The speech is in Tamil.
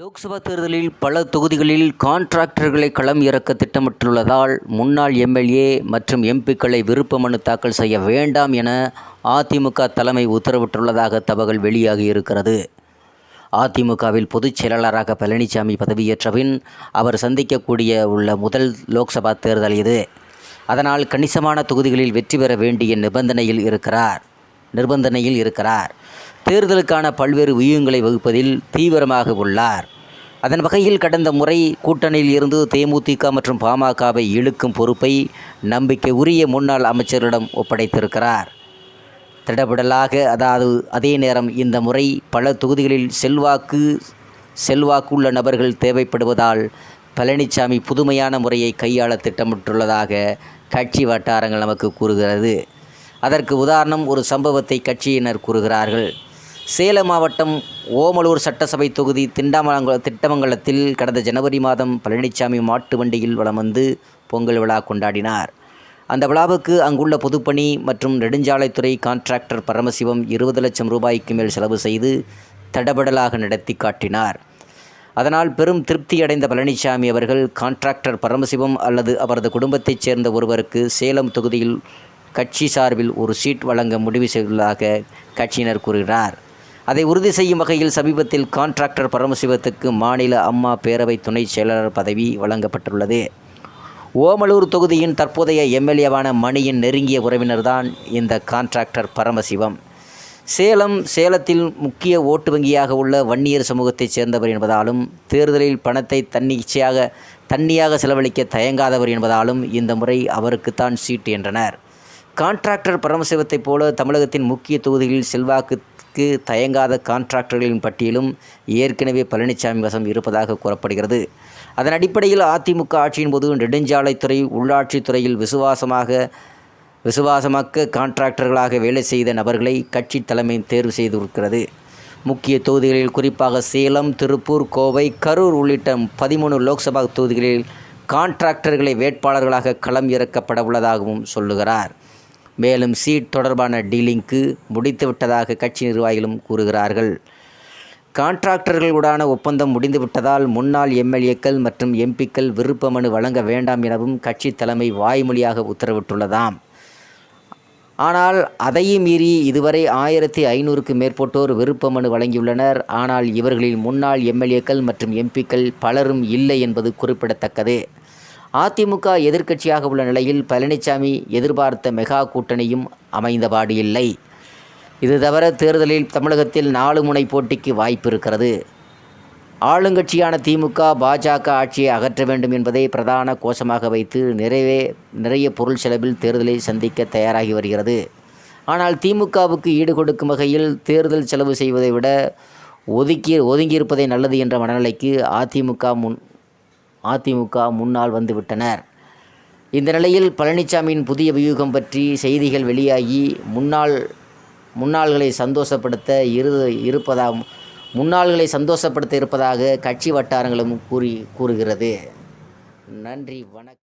லோக்சபா தேர்தலில் பல தொகுதிகளில் கான்ட்ராக்டர்களை களம் இறக்க திட்டமிட்டுள்ளதால் முன்னாள் எம்எல்ஏ மற்றும் எம்பிக்களை விருப்ப மனு தாக்கல் செய்ய வேண்டாம் என அதிமுக தலைமை உத்தரவிட்டுள்ளதாக தகவல் வெளியாகி இருக்கிறது. அதிமுகவில் பொதுச் செயலாளராக பழனிசாமி பதவியேற்ற பின் அவர் சந்திக்கக்கூடிய உள்ள முதல் லோக்சபா தேர்தல் இது. அதனால் கணிசமான தொகுதிகளில் வெற்றி பெற வேண்டிய நிபந்தனையில் இருக்கிறார். நிர்பந்தனையில் இருக்கிறார். தேர்தலுக்கான பல்வேறு வியூகங்களை வகுப்பதில் தீவிரமாக உள்ளார். அதன் வகையில் கடந்த முறை கூட்டணியில் இருந்து தேமுதிக மற்றும் பாமகவை இழுக்கும் பொறுப்பை நம்பிக்கை உரிய முன்னாள் அமைச்சரிடம் ஒப்படைத்திருக்கிறார். திடபடலாக அதாவது அதே நேரம் இந்த முறை பல தொகுதிகளில் செல்வாக்கு செல்வாக்குள்ள நபர்கள் தேவைப்படுவதால் பழனிசாமி புதுமையான முறையை கையாள திட்டமிட்டுள்ளதாக கட்சி வட்டாரங்கள் நமக்கு கூறுகிறது. அதற்கு உதாரணம் ஒரு சம்பவத்தை கட்சியினர் கூறுகிறார்கள். சேலம் மாவட்டம் ஓமலூர் சட்டசபை தொகுதி திண்டாமலங்க திட்டமங்கலத்தில் கடந்த ஜனவரி மாதம் பழனிசாமி மாட்டு வண்டியில் வலம் வந்து பொங்கல் விழா கொண்டாடினார். அந்த விழாவுக்கு அங்குள்ள பொதுப்பணி மற்றும் நெடுஞ்சாலைத்துறை கான்ட்ராக்டர் பரமசிவம் இருபது லட்சம் ரூபாய்க்கு மேல் செலவு செய்து தடபடலாக நடத்தி காட்டினார். அதனால் பெரும் திருப்தியடைந்த பழனிசாமி அவர்கள் கான்ட்ராக்டர் பரமசிவம் அல்லது அவரது குடும்பத்தைச் சேர்ந்த ஒருவருக்கு சேலம் தொகுதியில் கட்சி சார்பில் ஒரு சீட் வழங்க முடிவு செய்துள்ளதாக கட்சியினர் கூறுகிறார். அதை உறுதி செய்யும் வகையில் சமீபத்தில் கான்ட்ராக்டர் பரமசிவத்துக்கு மாநில அம்மா பேரவை துணை செயலாளர் பதவி வழங்கப்பட்டுள்ளது. ஓமலூர் தொகுதியின் தற்போதைய எம்எல்ஏவான மணியின் நெருங்கிய உறவினர்தான் இந்த கான்ட்ராக்டர் பரமசிவம். சேலம் சேலத்தில் முக்கிய ஓட்டு வங்கியாக உள்ள வன்னியர் சமூகத்தைச் சேர்ந்தவர் என்பதாலும் தேர்தலில் பணத்தை தன்னிச்சையாக தண்ணியாக செலவழிக்க தயங்காதவர் என்பதாலும் இந்த முறை அவருக்குத்தான் சீட்டு என்றனர். கான்ட்ராக்டர் பரமசிவத்தைப் போல தமிழகத்தின் முக்கிய தொகுதிகளில் செல்வாக்குக்கு தயங்காத கான்ட்ராக்டர்களின் பட்டியலும் ஏற்கனவே பழனிசாமி வசம் இருப்பதாக கூறப்படுகிறது. அதன் அடிப்படையில் அதிமுக ஆட்சியின் போது நெடுஞ்சாலைத்துறை உள்ளாட்சித்துறையில் விசுவாசமாக விசுவாசமாக்க கான்ட்ராக்டர்களாக வேலை செய்த நபர்களை கட்சி தலைமை தேர்வு செய்திருக்கிறது. முக்கிய தொகுதிகளில் குறிப்பாக சேலம் திருப்பூர் கோவை கரூர் உள்ளிட்ட பதிமூணு லோக்சபா தொகுதிகளில் கான்ட்ராக்டர்களை வேட்பாளர்களாக களம் இறக்கப்பட உள்ளதாகவும் சொல்லுகிறார். மேலும் சீட் தொடர்பான டீலிங்க்கு முடித்துவிட்டதாக கட்சி நிர்வாகிகளும் கூறுகிறார்கள். கான்ட்ராக்டர்களுடான ஒப்பந்தம் முடிந்துவிட்டதால் முன்னாள் எம்எல்ஏக்கள் மற்றும் எம்பிக்கள் விருப்ப மனு வழங்க வேண்டாம் எனவும் கட்சி தலைமை வாய்மொழியாக உத்தரவிட்டுள்ளதாம். ஆனால் அதையும் மீறி இதுவரை ஆயிரத்தி ஐநூறுக்கு மேற்பட்டோர் விருப்ப மனு வழங்கியுள்ளனர். ஆனால் இவர்களில் முன்னாள் எம்எல்ஏக்கள் மற்றும் எம்பிக்கள் பலரும் இல்லை என்பது குறிப்பிடத்தக்கது. அதிமுக எதிர்க்கட்சியாக உள்ள நிலையில் பழனிசாமி எதிர்பார்த்த மெகா கூட்டணியும் அமைந்தபாடு இல்லை. இது தவிர தேர்தலில் தமிழகத்தில் நாலு முனை போட்டிக்கு வாய்ப்பு இருக்கிறது. ஆளுங்கட்சியான திமுக பாஜக ஆட்சியை அகற்ற வேண்டும் என்பதை பிரதான கோஷமாக வைத்து நிறைவே நிறைய பொருள் செலவில் தேர்தலை சந்திக்க தயாராகி வருகிறது. ஆனால் திமுகவுக்கு ஈடு கொடுக்கும் வகையில் தேர்தல் செலவு செய்வதை விட ஒதுக்கி ஒதுங்கியிருப்பதே நல்லது என்ற மனநிலைக்கு அதிமுக முன் அதிமுக முன்னால் வந்துவிட்டனர். இந்த நிலையில் பழனிசாமியின் புதிய வியூகம் பற்றி செய்திகள் வெளியாகி முன்னாள் முன்னாள்களை சந்தோஷப்படுத்த இரு இருப்பதாக முன்னாள்களை சந்தோஷப்படுத்த இருப்பதாக கட்சி வட்டாரங்களும் கூறி கூறுகிறது. நன்றி வணக்கம்.